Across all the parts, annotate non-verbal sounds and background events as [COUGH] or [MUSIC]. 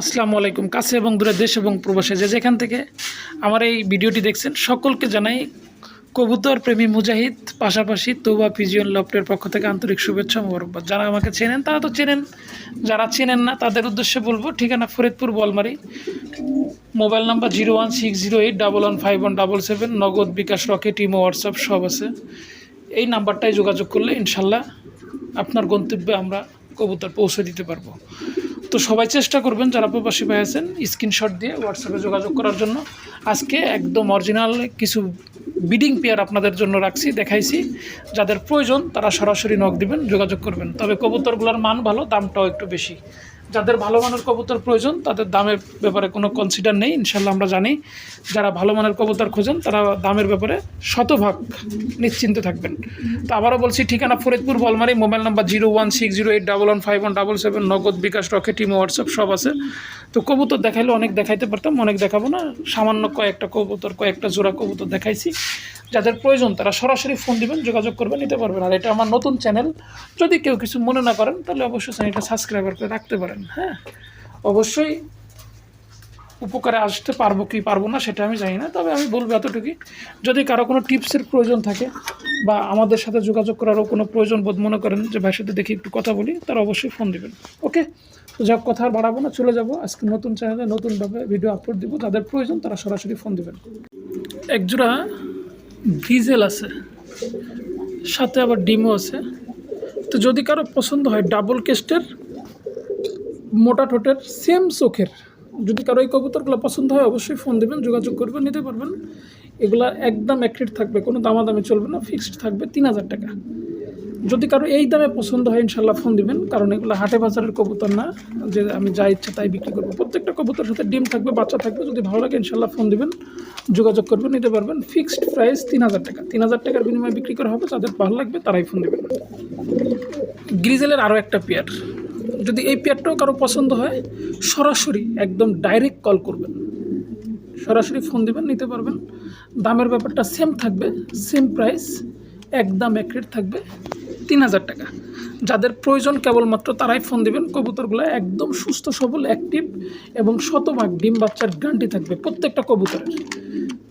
আসসালামু আলাইকুম। কাছে এবং দূরে দেশ এবং প্রবাসে যে যেখান থেকে আমার এই ভিডিওটি দেখছেন, সকলকে জানাই কবুতর প্রেমী মুজাহিদ, পাশাপাশি তোবা পিজিয়ন লফটের পক্ষ থেকে আন্তরিক শুভেচ্ছা মোবারকবাদ। যারা আমাকে চেনেন, তারা তো চেনেন, যারা চেনেন না, তাদের উদ্দেশ্যে বলব, ঠিকানা Faridpur, Balmari. Mobile number zero one six zero eight double one five one double seven, Nagad bKash Rocket, imo, WhatsApp সব আছে। এই নাম্বারটায় যোগাযোগ করলে ইনশাল্লাহ আপনার গন্তব্যে আমরা কবুতর পৌঁছে দিতে পারব। তো সবাই চেষ্টা করবেন যারা প্রবাসী ভাই আছেন স্ক্রিনশট দিয়ে হোয়াটসঅ্যাপে যোগাযোগ করার জন্য। আজকে একদম অরিজিনাল কিছু বিডিং পেয়ার আপনাদের জন্য রাখছি, দেখাইছি। যাদের প্রয়োজন তারা সরাসরি নখ দিবেন, যোগাযোগ করবেন। তবে কবুতরগুলোর মান ভালো, দামটাও একটু বেশি। যাদের ভালো মানের কবুতর প্রয়োজন, তাদের দামের ব্যাপারে কোনো কনসিডার নেই ইনশাল্লাহ আমরা জানি। যারা ভালো মানের কবুতর খোঁজেন, তারা দামের ব্যাপারে শতভাগ নিশ্চিন্তে থাকবেন। তো আবারও বলছি, ঠিকানা Faridpur, Balmari, mobile number zero one six zero eight double one five one double seven, Nagad bKash, Rocket team WhatsApp, সব আছে। তো কবুতর দেখাইলে অনেক দেখাইতে পারতাম, অনেক দেখাবো না। সামান্য কয়েকটা কবুতর, কয়েকটা জোড়া কবুতর দেখাইছি। যাদের প্রয়োজন তারা সরাসরি ফোন দিবেন, যোগাযোগ করবেন, নিতে পারবেন। আর এটা আমার নতুন চ্যানেল যদি কেউ কিছু মনে না করেন, তাহলে অবশ্যই চ্যানেলটা সাবস্ক্রাইবার করে রাখতে পারেন হ্যাঁ? অবশ্যই উপকারে আসতে পারব কি পারব না সেটা আমি জানি না, তবে আমি বলব এতটুকুই। যদি কারও কোনো টিপসের প্রয়োজন থাকে বা আমাদের সাথে যোগাযোগ করারও কোনো প্রয়োজন বোধ মনে করেন যে ভাইয়ের সাথে দেখি একটু কথা বলি, তারা অবশ্যই ফোন দিবেন, ওকে? তো যাক কথা আর বাড়াবো না, চলে যাব। আজকে নতুন চ্যানেলে নতুনভাবে ভিডিও আপলোড দিব, যাদের প্রয়োজন তারা সরাসরি ফোন দিবেন। একজোড়া ডিজেল আছে, সাথে আবার ডিমও আছে। তো যদি কারও পছন্দ হয় ডাবল কেস্টের, মোটা ঠোঁটের, সেম চোখের, যদি কারও এই কবুতরগুলো পছন্দ হয় অবশ্যই ফোন দেবেন, যোগাযোগ করবেন, নিতে পারবেন। এগুলা একদম অ্যাক্রেট থাকবে, কোনো দামাদামি চলবে না ফিক্সড থাকবে তিন হাজার টাকা। যদি কারও এই দামে পছন্দ হয়, ইনশাল্লাহ ফোন দিবেন। কারণ এগুলো হাটে বাজারের কবুতর না। যে আমি যা ইচ্ছা তাই বিক্রি করব। প্রত্যেকটা কবুতরের সাথে ডিম থাকবে, বাচ্চা থাকবে। যদি ভালো লাগে, ইনশাল্লাহ ফোন দিবেন। যোগাযোগ করবেন, নিতে পারবেন। ফিক্সড প্রাইস তিন হাজার টাকা। তিন হাজার টাকার বিনিময়ে বিক্রি করা হবে। যাদের ভালো লাগবে, তারাই ফোন দেবেন। গ্রিজেলের আরও একটা পেয়ার। যদি এই পেয়ারটাও কারও পছন্দ হয়, সরাসরি একদম ডাইরেক্ট কল করবেন। সরাসরি ফোন দেবেন, নিতে পারবেন। দামের ব্যাপারটা সেম থাকবে সেম প্রাইস একদম এক রেট থাকবে। তিন হাজার টাকা। যাদের প্রয়োজন কেবলমাত্র তারাই ফোন দেবেন। কবুতরগুলো একদম সুস্থ, সবল অ্যাক্টিভ এবং শতভাগ ডিম বাচ্চার গ্যারান্টি থাকবে প্রত্যেকটা কবুতরের।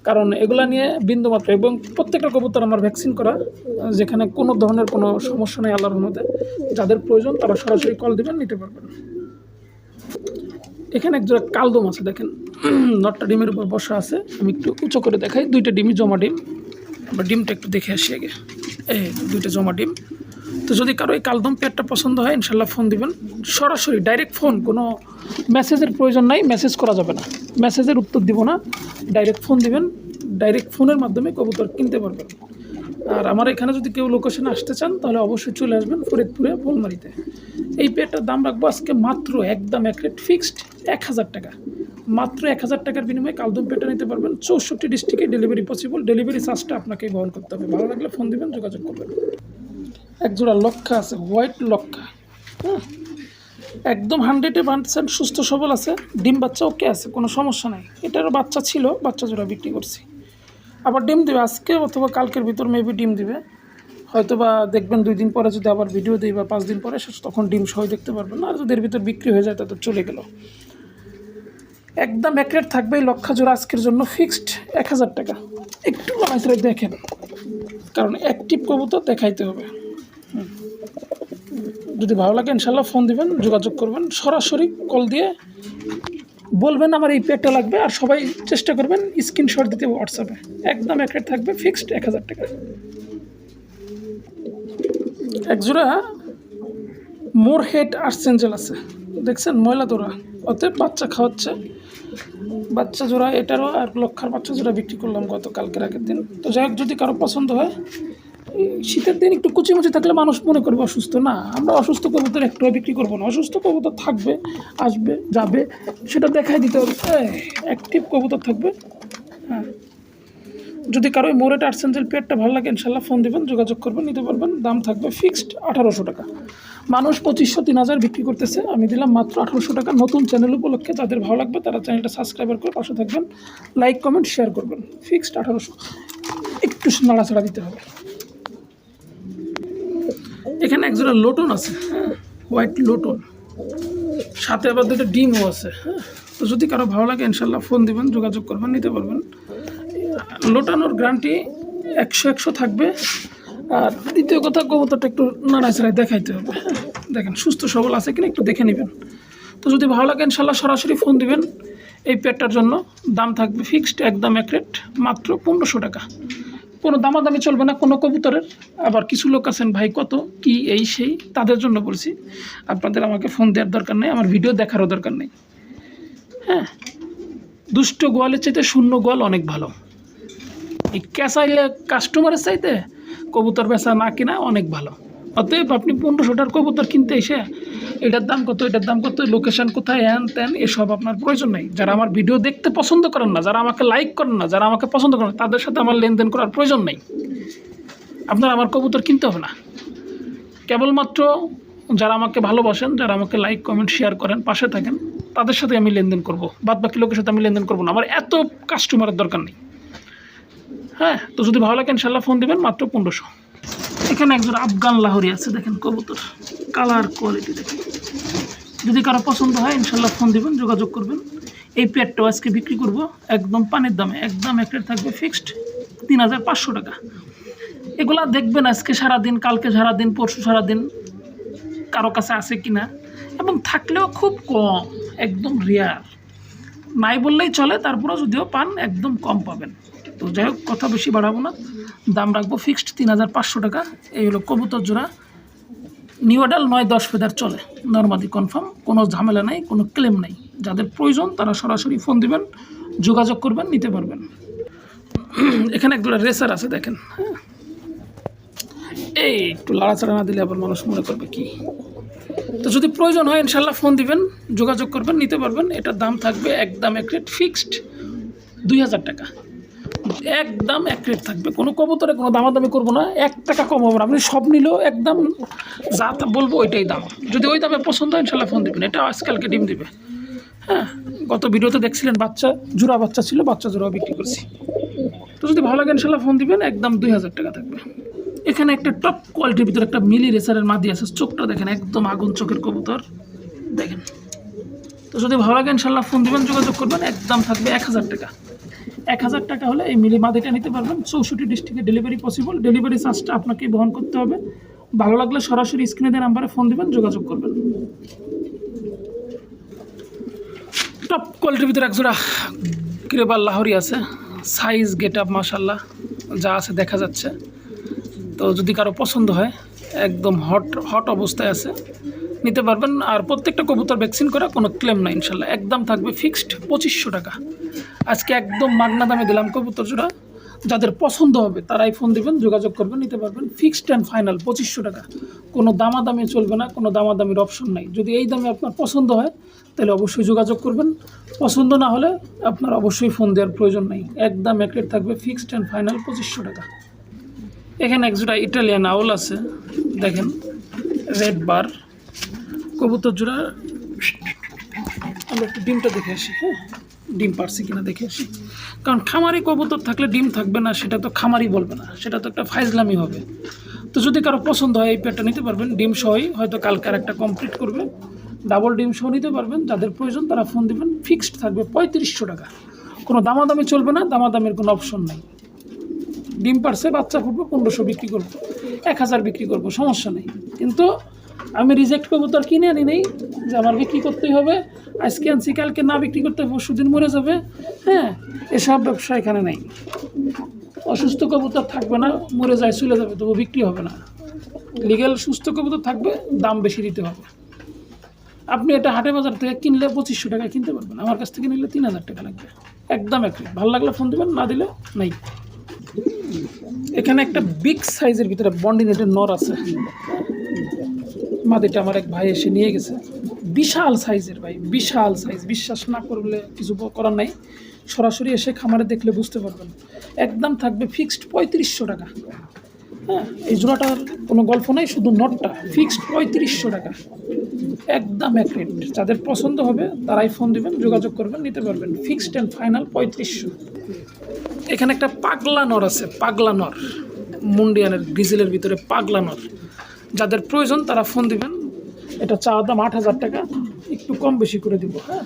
কারণ এগুলা নিয়ে বিন্দুমাত্র এবং প্রত্যেকটা কবুতর আমার ভ্যাকসিন করা যেখানে কোনো ধরনের কোনো সমস্যা নেই আল্লাহর মধ্যে যাদের প্রয়োজন তারা সরাসরি কল দেবেন, নিতে পারবেন। এখানে একজোড়া কালদম আছে, দেখেন। [CLEARS THROAT] নটটা ডিমের উপর বসা আছে। আমি একটু উঁচু করে দেখাই। দুইটা ডিমই জমা ডিম। আমরা ডিমটা একটু দেখে আসি আগে। এই দুইটা জমা ডিম। তো যদি কারও এই কালদম পেয়ারটা পছন্দ হয়, ইনশাল্লাহ ফোন দিবেন। সরাসরি ডাইরেক্ট ফোন কোনো মেসেজের প্রয়োজন নাই মেসেজ করা যাবে না। মেসেজের উত্তর দিব না ডাইরেক্ট ফোন দিবেন ডাইরেক্ট ফোনের মাধ্যমে কবুতর কিনতে পারবেন। আর আমার এখানে যদি কেউ লোকেশনে আসতে চান, তাহলে অবশ্যই চলে আসবেন ফরিদপুরে, বোলমারিতে। এই পেয়ারটার দাম রাখব আজকে মাত্র একদম এক রেট ফিক্সড এক হাজার টাকা। মাত্র এক হাজার টাকার বিনিময়ে কালদম পেটা নিতে পারবেন। চৌষট্টি ডিস্ট্রিক্টে ডেলিভারি পসিবল ডেলিভারি চার্জটা আপনাকে বহন করতে হবে। ভালো লাগলে ফোন দিবেন, যোগাযোগ করবেন। এক জোড়া লক্ষা আছে হোয়াইট লক্ষা হ্যাঁ একদম হান্ড্রেডে পার্সেন্ট সুস্থ সবল আছে, ডিম বাচ্চা ওকে আছে, কোনো সমস্যা নাই। এটারও বাচ্চা ছিল, বাচ্চা জোড়া বিক্রি করছি। আবার ডিম দেবে আজকে অথবা কালকের ভিতর মেবি ডিম দিবে। হয়তো বা দেখবেন দুই দিন পরে যদি আবার ভিডিও দিই বা পাঁচ দিন পরে তখন ডিম সহ দেখতে পারবেন না। আর যদি এর ভিতর বিক্রি হয়ে যায় তাদের চলে গেল। একদম এক রেট থাকবে এই লক্ষা জোড়া আজকের জন্য ফিক্সড এক হাজার টাকা। একটু লাগাইতে দেখেন, কারণ অ্যাক্টিভ কবুতর দেখাইতে হবে। যদি ভালো লাগে, ইনশাল্লাহ ফোন দিবেন, যোগাযোগ করবেন। সরাসরি কল দিয়ে বলবেন আমার এই পেয়ারটা লাগবে আর সবাই চেষ্টা করবেন স্ক্রিনশট দিতে হোয়াটসঅ্যাপে একদম এক রেট থাকবে ফিক্সড এক হাজার টাকা। একজোড়া মোর হেড আর্সেঞ্জেল আছে। দেখছেন, ময়লা তোরা ওতে বাচ্চা খাওয়াচ্ছে। বাচ্চা জোড়া এটারও আর লক্ষার বাচ্চা জোড়া বিক্রি করলাম গত কালকের আগের দিন। তো যাই হোক, যদি কারও পছন্দ হয় শীতের দিন একটু কুচিমুচি থাকলে মানুষ মনে করবে অসুস্থ। না, আমরা অসুস্থ কবুতর একটু বিক্রি করব না। অসুস্থ কবুতর থাকবে, আসবে, যাবে, সেটা দেখাই দিতে হবে। অ্যাক্টিভ কবুতর থাকবে। হ্যাঁ। যদি কারও মোরেট আর্সেঞ্জেল পেয়ারটা ভালো লাগে, ইনশাল্লাহ ফোন দেবেন, যোগাযোগ করবেন, নিতে পারবেন। দাম থাকবে ফিক্সড আঠারোশো টাকা। মানুষ পঁচিশশো, তিন হাজার বিক্রি করতেছে। আমি দিলাম মাত্র আঠারোশো টাকা। নতুন চ্যানেল উপলক্ষে যাদের ভালো লাগবে, তারা চ্যানেলটা সাবস্ক্রাইবার করে পাশে থাকবেন। লাইক কমেন্ট শেয়ার করবেন। ফিক্সড আঠারোশো। একটু নাড়াচাড়া দিতে হবে। এখানে একজোড়া লোটন আছে। হ্যাঁ হোয়াইট লোটন। সাথে আবার দুটো ডিমও আছে। হ্যাঁ তো যদি কারও ভালো লাগে, ইনশাল্লাহ ফোন দিবেন, যোগাযোগ করবেন, নিতে পারবেন। লোটানোর গ্যারান্টি একশো একশো থাকবে। আর দ্বিতীয় কথা, কবুতরটা একটু নাড়াচাড়ায় দেখাইতে হবে। দেখেন, সুস্থ সবল আছে কিনা একটু দেখে নেবেন। তো যদি ভালো লাগে, ইনশাল্লাহ সরাসরি ফোন দিবেন। এই পেটটার জন্য দাম থাকবে ফিক্সড একদম এক রেট মাত্র পনেরোশো টাকা। কোনো দামাদামি চলবে না, কোনো কবুতরের। আবার কিছু লোক আছেন, ভাই, কত? কি এই সেই? তাদের জন্য বলছি, আপনাদের আমাকে ফোন দেওয়ার দরকার নেই, আমার ভিডিও দেখারও দরকার নেই। হ্যাঁ দুষ্ট গোয়ালের চাইতে শূন্য গোয়াল অনেক ভালো। এই ক্যাসাইলে কাস্টমারের চাইতে কবুতর বেচা না কিনা অনেক ভালো। অতএব আপনি পনেরোশো টাকার কবুতর কিনতে এসে এটার দাম কত, এটার দাম কত লোকেশান কোথায় হ্যান ত্যান এসব আপনার প্রয়োজন নেই। যারা আমার ভিডিও দেখতে পছন্দ করেন না, যারা আমাকে লাইক করেন না, যারা আমাকে পছন্দ করেন তাদের সাথে আমার লেনদেন করার প্রয়োজন নেই। আপনার আমার কবুতর কিনতে হবে না। কেবলমাত্র যারা আমাকে ভালোবাসেন, যারা আমাকে লাইক কমেন্ট শেয়ার করেন, পাশে থাকেন, তাদের সাথে আমি লেনদেন করব। বাদ বাকি লোকের সাথে আমি লেনদেন করব না। আমার এত কাস্টমারের দরকার নেই। হ্যাঁ তো যদি ভালো লাগে ইনশাল্লাহ ফোন দিবেন, মাত্র পনেরোশো। এখানে একজন আফগান লাহরি আছে, দেখেন কবুতর। কালার কোয়ালিটি দেখেন। যদি কারও পছন্দ হয়, ইনশাল্লাহ ফোন দিবেন, যোগাযোগ করবেন। এই পেয়ারটাও আজকে বিক্রি করব, একদম পানির দামে, একদম এক রেট থাকবে ফিক্সড তিন হাজার পাঁচশো টাকা। এগুলা দেখবেন আজকে সারাদিন, কালকে সারাদিন, পরশু সারাদিন কারও কাছে আছে কিনা। এবং থাকলেও খুব কম, একদম রেয়ার নাই বললেই চলে, তারপরেও যদিও পান, একদম কম পাবেন। তো যাই হোক, কথা বেশি বাড়াবো না। দাম রাখব ফিক্সড তিন হাজার পাঁচশো টাকা। এই হলো কবুতর জোড়া। নিউডাল নয়, দশ ফেদার চলে। নর্মাদি কনফার্ম কোনো ঝামেলা নেই, কোনো ক্লেম নেই। যাদের প্রয়োজন, তারা সরাসরি ফোন দিবেন, যোগাযোগ করবেন, নিতে পারবেন। এখানে একগুলো রেসার আছে, দেখেন হ্যাঁ। এই একটু লাড়াচাড়া না দিলে আবার মানুষ মনে করবে কি। তো যদি প্রয়োজন হয় ইনশাল্লাহ ফোন দিবেন, যোগাযোগ করবেন, নিতে পারবেন। এটার দাম থাকবে একদম এক রেট ফিক্সড দুই হাজার টাকা। একদম এক রেট থাকবে। কোনো কবুতরে কোনো দামাদামি করব না, এক টাকা কম হবে না। আপনি সব নিলেও একদম যা বলব ওইটাই দাম। যদি ওই দামে পছন্দ হয়, ইনশাল্লাহ ফোন দিবেন। এটা আজকালকে ডিম দিবে। হ্যাঁ গত ভিডিওতে দেখছিলেন বাচ্চা, জোড়া বাচ্চা ছিল, বাচ্চা জোড়াও বিক্রি করছি। তো যদি ভালো লাগে, ইনশাল্লাহ ফোন দিবেন, একদম দুই হাজার টাকা থাকবে। এখানে একটা টপ কোয়ালিটির ভিতরে একটা মিলি রেসারের মাদি আছে, চোখটা দেখেন, একদম আগুন চোখের কবুতর। দেখেন। তো যদি ভালো লাগে, ইনশাল্লাহ ফোন দিবেন, যোগাযোগ করবেন, একদম থাকবে এক হাজার টাকা। এক হাজার টাকা হলে এই মিলি মাদিটা নিতে পারবেন। চৌষট্টি ডিস্ট্রিক্টে ডেলিভারি পসিবল ডেলিভারি চার্জটা আপনাকেই বহন করতে হবে। ভালো লাগলে সরাসরি স্ক্রিনে দেওয়া নাম্বারে ফোন দিবেন, যোগাযোগ করবেন। টপ কোয়ালিটির ভিতরে একজোড়া গ্রেবার লাহরি আছে। সাইজ গেট আপ মাসাল্লাহ যা আছে দেখা যাচ্ছে। তো যদি কারও পছন্দ হয়, একদম হট হট অবস্থায় আছে। নিতে পারবেন। আর প্রত্যেকটা কবুতর ভ্যাকসিন করা কোনো ক্লেম না ইনশাল্লাহ। একদম থাকবে ফিক্সড পঁচিশশো টাকা। আজকে একদম মাগনা দামে দিলাম কবুতর জোড়া। যাদের পছন্দ হবে তারাই ফোন দিবেন, যোগাযোগ করবেন, নিতে পারবেন। ফিক্সড অ্যান্ড ফাইনাল পঁচিশশো টাকা। কোনো দামাদামি চলবে না, কোনো দামাদামির অপশন নাই। যদি এই দামে আপনার পছন্দ হয়, তাহলে অবশ্যই যোগাযোগ করবেন। পছন্দ না হলে আপনার অবশ্যই ফোন দেওয়ার প্রয়োজন নেই। একদম এক থাকবে ফিক্সড অ্যান্ড ফাইনাল পঁচিশশো টাকা। এখানে একজোড়া ইটালিয়ান আউল আছে। দেখেন রেড বার কবুতর জোড়া, আমরা একটু ডিমটা দেখে আসি হ্যাঁ? ডিম পারছি কিনা দেখে আসি। কারণ খামারি কবুতর থাকলে ডিম থাকবে না, সেটা তো খামারি বলবে না, সেটা তো একটা ফাইজলামি হবে। তো যদি কারও পছন্দ হয়, এই পেটটা নিতে পারবেন, ডিম সহই, হয়তো কালকে আর একটা কমপ্লিট করবে। ডাবল ডিম সহ নিতে পারবেন, যাদের প্রয়োজন তারা ফোন দিবেন ফিক্সড থাকবে পঁয়ত্রিশশো টাকা। কোনো দামাদামি চলবে না, দামাদামির কোনো অপশন নেই। ডিম পারছে, বাচ্চা ফুটবে পনেরোশো বিক্রি করব, এক হাজার বিক্রি করব, সমস্যা নেই। কিন্তু আমি রিজেক্ট করব তো আর কিনে আনি নেই। যে আমার বিক্রি করতেই হবে? আজকে আনছি, কালকে না বিক্রি করতে পরশু দিন মরে যাবে। হ্যাঁ এসব ব্যবসা এখানে নেই। অসুস্থ কবুতর থাকবে না, মরে যায়, চলে যাবে, তবু বিক্রি হবে না। লিগেল সুস্থ কবুতর থাকবে, দাম বেশি দিতে হবে। আপনি এটা হাটে বাজার থেকে কিনলে পঁচিশশো টাকা কিনতে পারবেন, আমার কাছ থেকে নিলে তিন হাজার টাকা লাগবে। একদম এক ভালো লাগলে ফোন দেবেন, না দিলে নেই। এখানে একটা বিগ সাইজের ভিতরে বন্ডিনেটের নর আছে। মাদিটা আমার এক ভাই এসে নিয়ে গেছে। বিশাল সাইজের ভাই, বিশাল সাইজ। বিশ্বাস না করলে কিছু করার নাই। সরাসরি এসে খামারে দেখলে বুঝতে পারবেন। একদম থাকবে ফিক্সড পঁয়ত্রিশশো টাকা। হ্যাঁ এই জোড়াটার কোনো গল্প নাই, শুধু নটটা। ফিক্সড পঁয়ত্রিশশো টাকা। একদম এক রেট। যাদের পছন্দ হবে, তারাই ফোন দিবেন, যোগাযোগ করবেন, নিতে পারবেন। ফিক্সড অ্যান্ড ফাইনাল পঁয়ত্রিশশো। এখানে একটা পাগলা নর আছে, পাগলা নর। মুন্ডিয়ানের ডিজেলের ভিতরে পাগলা নর। যাদের প্রয়োজন তারা ফোন দিবেন। এটা চাওয়া দাম আট হাজার টাকা, একটু কম বেশি করে দিব হ্যাঁ।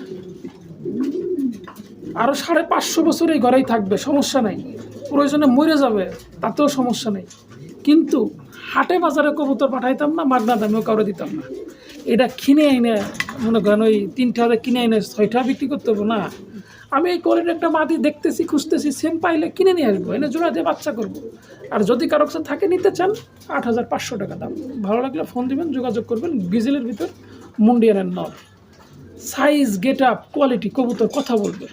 আরও সাড়ে পাঁচশো বছর এই ঘরেই থাকবে, সমস্যা নেই। প্রয়োজনে মরে যাবে, তাতেও সমস্যা নেই। কিন্তু হাটে বাজারে কবুতর পাঠাইতাম না, মাগনা দামেও কাউরে দিতাম না। এটা কিনে এনে, মনে করেন ওই তিনটা কিনে এনে ছয়টা বিক্রি করতে হবে না। আমি এই কোয়ালিটির একটা মাদি দেখতেছি, খুঁজতেছি সেম পাইলে কিনে নিয়ে আসব, এনে জোড়া দিয়ে বাচ্চা করব। আর যদি কারও কাছে থাকে, নিতে চান, আট হাজার পাঁচশো টাকা দাম। ভালো লাগলে ফোন দিবেন, যোগাযোগ করবেন গিজেলের ভিতর মুন্ডিয়ানের নর সাইজ গেট আপ কোয়ালিটি কবুতর, কথা বলবে।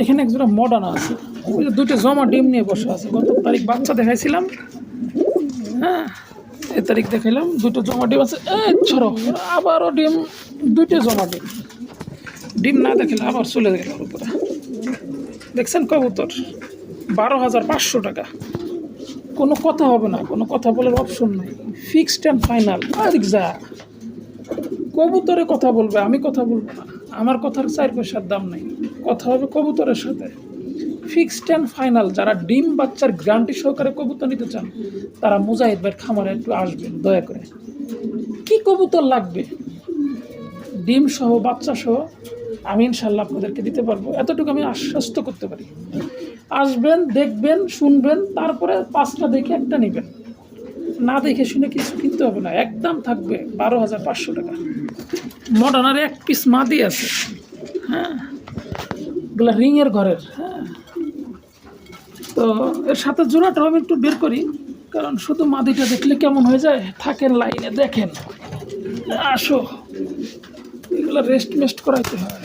এখানে একজোড়া মডার্ন আছে। ওই জমা ডিম নিয়ে বসে আছে। গত তারিখ বাচ্চা দেখাইছিলাম। হ্যাঁ এ তারিখ দেখাইলাম, দুটো জমা ডিম আছে। এ, ছড়ো। আবারও ডিম দুটো জমা ডিম। ডিম না দেখালে আবার চলে গেল উপরে দেখছেন কবুতর? বারো হাজার পাঁচশো টাকা। কোনো কথা হবে না, কোনো কথা বলার অপশন নাই। ফিক্সড অ্যান্ড ফাইনাল যা। কবুতরে কথা বলবে, আমি কথা বলব না। আমার কথার চার পয়সার দাম নেই। কথা হবে কবুতরের সাথে। ফিক্সড অ্যান্ড ফাইনাল যারা ডিম বাচ্চার গ্যারান্টি সহকারে কবুতর নিতে চান, তারা মুজাহিদ ভাইয়ের খামারে একটু আসবেন, দয়া করে। কি কবুতর লাগবে? ডিম সহ, বাচ্চা সহ? আমি ইনশাল্লাহ আপনাদেরকে দিতে পারব। এতটুকু আমি আশ্বস্ত করতে পারি। আসবেন, দেখবেন, শুনবেন, তারপরে পাঁচটা দেখে একটা নেবেন। না দেখে শুনে কিছু কিনতে হবে না। একদম থাকবে বারো হাজার পাঁচশো টাকা। মডার্নার এক পিস মাদি আছে। হ্যাঁ এগুলো রিংয়ের ঘরের। হ্যাঁ তো এর সাথে জোড়াটাও আমি একটু বের করি। কারণ শুধু মাদিটা দেখলে কেমন হয়ে যায়? থাকেন লাইনে, দেখেন। আসো। এগুলো রেস্ট মেস্ট করাইতে হয়।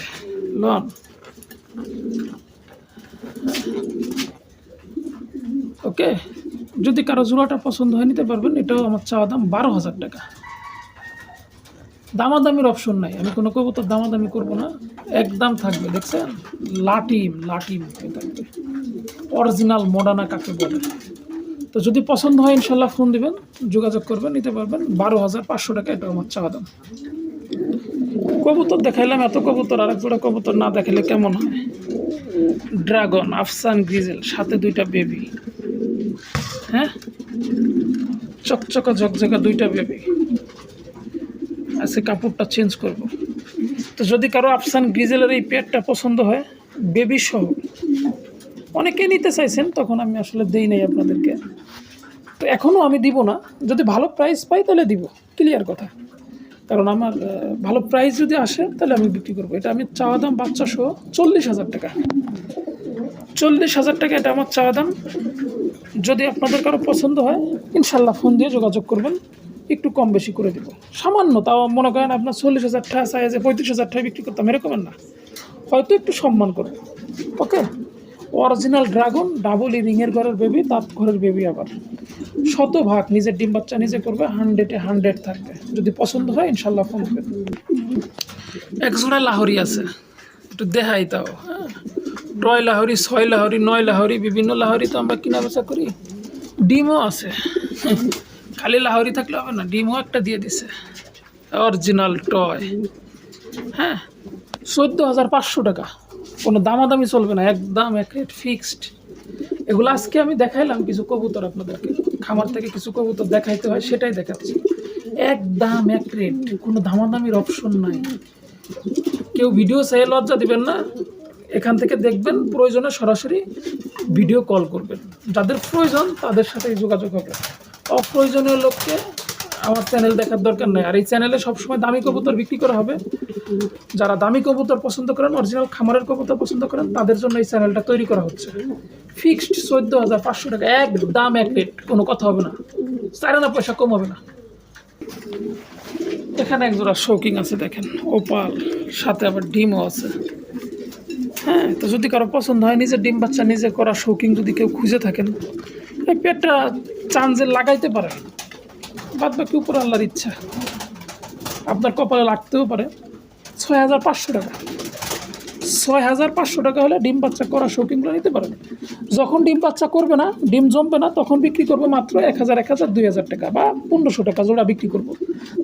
লন ওকে যদি কারও জোড়াটা পছন্দ হয়, নিতে পারবেন। এটাও আমার চাওয়া দাম বারো হাজার টাকা। দামাদামির অপশন নাই। আমি কোনো কবুতর দামাদামি করব না। একদম থাকবে, দেখছেন? লাটিম লাটিম থাকবে। অরিজিনাল মডার্না কাকে বলে। তো যদি পছন্দ হয়, ইনশাল্লাহ ফোন দিবেন, যোগাযোগ করবেন, নিতে পারবেন। বারো হাজার পাঁচশো টাকা এটা আমার চাওয়া দাম। কবুতর দেখাইলাম, এত কবুতর আর এক জোড়া কবুতর না দেখালে কেমন হয়? ড্রাগন, আফসান গ্রিজেল, সাথে দুইটা বেবি। হ্যাঁ? চকচকা, ঝকঝকা দুইটা বেবি। আজকে কাপড়টা চেঞ্জ করব। তো যদি কারও আফসান গ্রিজেলের এই পেটটা পছন্দ হয় বেবি সহ অনেকে নিতে চাইছেন, তখন আমি আসলে দেই নাই আপনাদেরকে। তো এখনও আমি দিব না। যদি ভালো প্রাইস পাই তাহলে দিব। ক্লিয়ার কথা। কারণ আমার ভালো প্রাইস যদি আসে, তাহলে আমি বিক্রি করব। এটা আমি চাওয়া দাম বাচ্চা সহ চল্লিশ হাজার টাকা। চল্লিশ হাজার টাকা এটা আমার চাওয়া দাম। যদি আপনাদের কারও পছন্দ হয়, ইনশাল্লাহ ফোন দিয়ে যোগাযোগ করবেন। একটু কম বেশি করে দেবো। সামান্য, তাও মনে করেন আপনার চল্লিশ হাজার টাকা সাইজে পঁয়ত্রিশ হাজার টাকা বিক্রি করতাম এরকমের না। হয়তো একটু সম্মান করব ওকে অরিজিনাল ড্রাগন ডাবল রিংয়ের ঘরের বেবি তার ঘরের বেবি আবার। শতভাগ নিজের ডিম বাচ্চা নিজে করবে হান্ড্রেডে হান্ড্রেড থাকবে। যদি পছন্দ হয়, ইনশাল্লাহ ফোন করবেন এক জোড়া লাহরি আছে। একটু দেখাই তাও হ্যাঁ? টয় লাহরি, ছয় লাহরি, নয় লাহরি, বিভিন্ন লাহরি তো আমরা কিনা বেচা করি। ডিমও আছে। খালি লাহরি থাকলে হবে না, ডিমও একটা দিয়ে দিছে। Original toy. হ্যাঁ? চোদ্দ হাজার পাঁচশো টাকা। কোনো দামাদামি চলবে না, একদম এক রেট ফিক্সড এগুলো আজকে আমি দেখাইলাম কিছু কবুতর আপনাদেরকে। খামার থেকে কিছু কবুতর দেখাইতে হয়, সেটাই দেখাচ্ছি। একদম এক রেট, কোনো দামাদামির অপশন নাই। কেউ ভিডিও চাই লজ্জা দিবেন না। এখান থেকে দেখবেন প্রয়োজনে সরাসরি ভিডিও কল করবেন। যাদের প্রয়োজন, তাদের সাথে যোগাযোগ হবে। অপ্রয়োজনীয় লোককে আমার চ্যানেল দেখার দরকার নেই। আর এই চ্যানেলে সবসময় দামি কবুতর বিক্রি করা হবে। যারা দামি কবুতর পছন্দ করেন অরিজিনাল খামারের কবুতর পছন্দ করেন, তাদের জন্য এই চ্যানেলটা তৈরি করা হচ্ছে। ফিক্সড চোদ্দ হাজার পাঁচশো টাকা, একদম এক রেট কোনো কথা হবে না। চার আনা পয়সা কম হবে না। এখানে এক জোড়া শৌকিং আছে, দেখেন, ওপাল, সাথে আবার ডিমও আছে। হ্যাঁ তো যদি কারও পছন্দ হয়, নিজের ডিম বাচ্চা নিজে করা শৌকিং যদি কেউ খুঁজে থাকেন, এই পেটটা চান্সে লাগাইতে পারে। বাদ বাকি উপর আল্লাহর ইচ্ছা। আপনার কপালে লাগতেও পারে। ছয় হাজার পাঁচশো টাকা। ছয় হাজার পাঁচশো টাকা হলে ডিম বাচ্চা করা শৌখিনগুলো নিতে পারেন। যখন ডিম বাচ্চা করবে না, ডিম জমবে না, তখন বিক্রি করব মাত্র এক হাজার এক হাজার, দুই হাজার টাকা বা পনেরোশো টাকা জোড়া বিক্রি করব।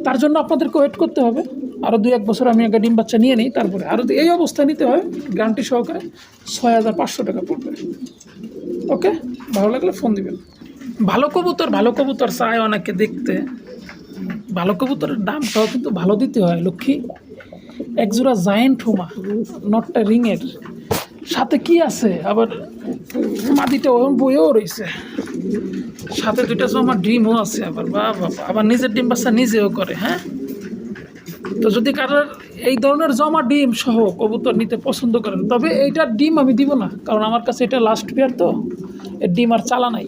তার জন্য আপনাদেরকে ওয়েট করতে হবে। আরও দুই এক বছর আমি আগে ডিম বাচ্চা নিয়ে নিই, তারপরে আরও এই অবস্থায় নিতে হয়। গ্যারান্টি সহকারে ছয় হাজার পাঁচশো টাকা পড়বে। ওকে? ভালো লাগলে ফোন দিবেন। ভালো কবুতর ভালো কবুতর চায় অনেকে দেখতে। ভালো কবুতরের দামটাও কিন্তু ভালো দিতে হয়, লক্ষ্মী। একজোড়া জায়েন্ট হুমা নটটা রিংয়ের সাথে কি আছে? আবার মাটিটা ওরকম বইও রয়েছে। সাথে দুইটা জমা ডিমও আছে আবার, বা আবার নিজের ডিম বাচ্চা নিজেও করে হ্যাঁ? তো যদি কারোর এই ধরনের জমা ডিম সহ কবুতর নিতে পছন্দ করেন, তবে এইটার ডিম আমি দিব না, কারণ আমার কাছে এটা লাস্ট পেয়ার তো, এর ডিম আর চালা নাই।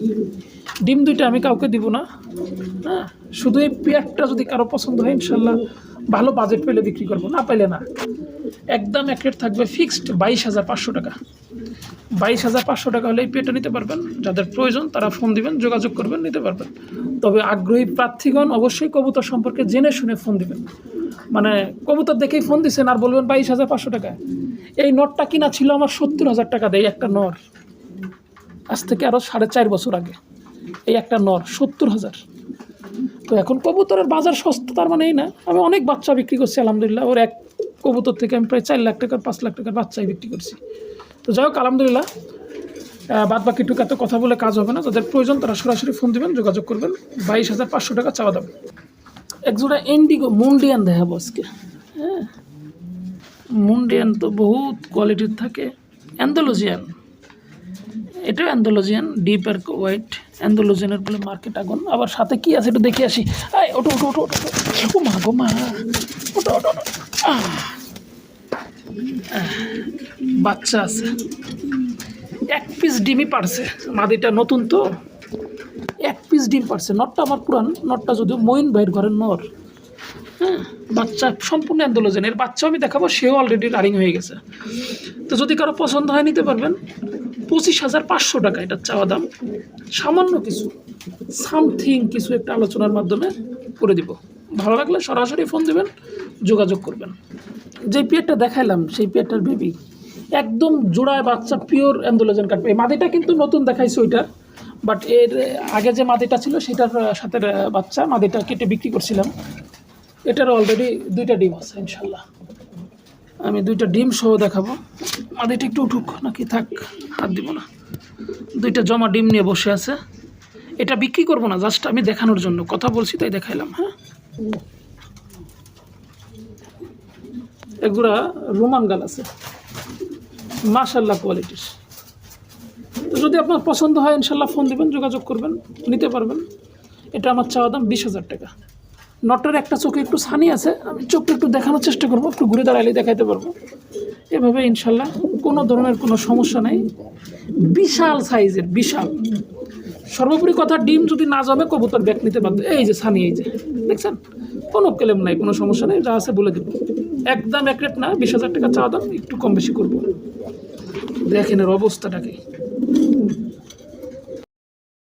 ডিম দুইটা আমি কাউকে দিব না। হ্যাঁ শুধু এই পেয়ারটা যদি কারও পছন্দ হয়, ইনশাল্লাহ ভালো বাজেট পেলে বিক্রি করব, না পেলে না। একদম এক রেট থাকবে ফিক্সড বাইশ হাজার পাঁচশো টাকা। বাইশ হাজার পাঁচশো টাকা হলে এই পেটা নিতে পারবেন। যাদের প্রয়োজন তারা ফোন দিবেন, যোগাযোগ করবেন, নিতে পারবেন। তবে আগ্রহী প্রার্থীগণ অবশ্যই কবুতর সম্পর্কে জেনে শুনে ফোন দিবেন। মানে কবুতর দেখেই ফোন দিচ্ছেন আর বলবেন বাইশ হাজার পাঁচশো টাকা। এই নটটা কিনা ছিল আমার সত্তর হাজার টাকা দেয় একটা নর। আজ থেকে আরও সাড়ে চার বছর আগে। এই একটা নর, সত্তর হাজার। তো এখন কবুতরের বাজার সস্তা, তার মানে এই না। আমি অনেক বাচ্চা বিক্রি করছি, আলহামদুলিল্লাহ। ওর এক কবুতর থেকে আমি প্রায় চার লাখ টাকার, পাঁচ লাখ টাকার বাচ্চাই বিক্রি করছি। তো যাই হোক, আলহামদুলিল্লাহ। বাদ বাকি টুকু এত কথা বলে কাজ হবে না। যাদের প্রয়োজন, তারা সরাসরি ফোন দেবেন, যোগাযোগ করবেন। বাইশ হাজার পাঁচশো টাকা চাওয়া দাম। একজোড়া এন্ডিগো মুন্ডিয়ান দেখাবো আজকে। হ্যাঁ। মুন্ডিয়ান তো বহুত কোয়ালিটির থাকে। অ্যান্ডোলজিয়ান এটাও অ্যান্ডোলজিয়ান ডিপ আর হোয়াইট অ্যান্ডোলজিয়ানের বলে মার্কেট আগুন। আবার সাথে কি আছে একটু দেখে আসি। আয় ওটো ওটো ওটো ওটো। ও মা গো মা। ওটো ওটো ওটো বাচ্চা আছে। এক পিস ডিমই পারছে। মাদিটা নতুন তো। এক পিস ডিম পারছে। নটটা আমার পুরান, নটটা যদিও মইন ভাইয়ের ঘরের নর। হ্যাঁ বাচ্চা সম্পূর্ণ অ্যান্ডোলজেন এর বাচ্চাও আমি দেখাবো, সেও অলরেডি রানিং হয়ে গেছে। তো যদি কারও পছন্দ হয়, নিতে পারবেন। পঁচিশ হাজার পাঁচশো টাকা এটার চাওয়া দাম। সামান্য কিছু, সামথিং কিছু একটা আলোচনার মাধ্যমে করে দিব। ভালো লাগলে সরাসরি ফোন দেবেন, যোগাযোগ করবেন। যে পেয়ারটা দেখাইলাম, সেই পেয়ারটার বেবি একদম জোড়ায় বাচ্চা পিওর অ্যান্ডোলজেন কাটবে। এই মাদিটা কিন্তু নতুন দেখাইছে ওইটা বাট এর আগে যে মাদিটা ছিল সেটার সাথে বাচ্চা মাদিটা কেটে বিক্রি করছিলাম। এটার অলরেডি দুইটা ডিম আছে, ইনশাল্লাহ। আমি দুইটা ডিম সহ দেখাবো। মাদিটা একটু উঠুক, নাকি থাক, হাত দিব না। দুইটা জমা ডিম নিয়ে বসে আছে। এটা বিক্রি করব না, জাস্ট আমি দেখানোর জন্য। কথা বলছি, তাই দেখাইলাম হ্যাঁ? এগুলা রোমান গাল আছে। মাশাল্লাহ কোয়ালিটির যদি আপনার পছন্দ হয় ইনশাল্লাহ ফোন দেবেন, যোগাযোগ করবেন, নিতে পারবেন। এটা আমার চাওয়া দাম বিশ হাজার টাকা। নটের একটা চোখে একটু ছানি আছে, আমি চোখটা একটু দেখানোর চেষ্টা করব, একটু ঘুরে দাঁড়াইলে দেখাইতে পারব। এভাবে ইনশাল্লাহ কোনো ধরনের কোনো সমস্যা নেই। বিশাল সাইজের, বিশাল। সর্বোপরি কথা, ডিম যদি না জমে কবুতর ব্যাগ নিতে বাধ্য এই যে ছানি, এই যে, দেখছেন? কোনো ক্লেম নাই, কোনো সমস্যা নেই, যা আছে বলে দেবো। একদম এক রেট না, বিশ হাজার টাকা চাওয়া দাম, একটু কম বেশি করব। দেখেন এর অবস্থাটাকে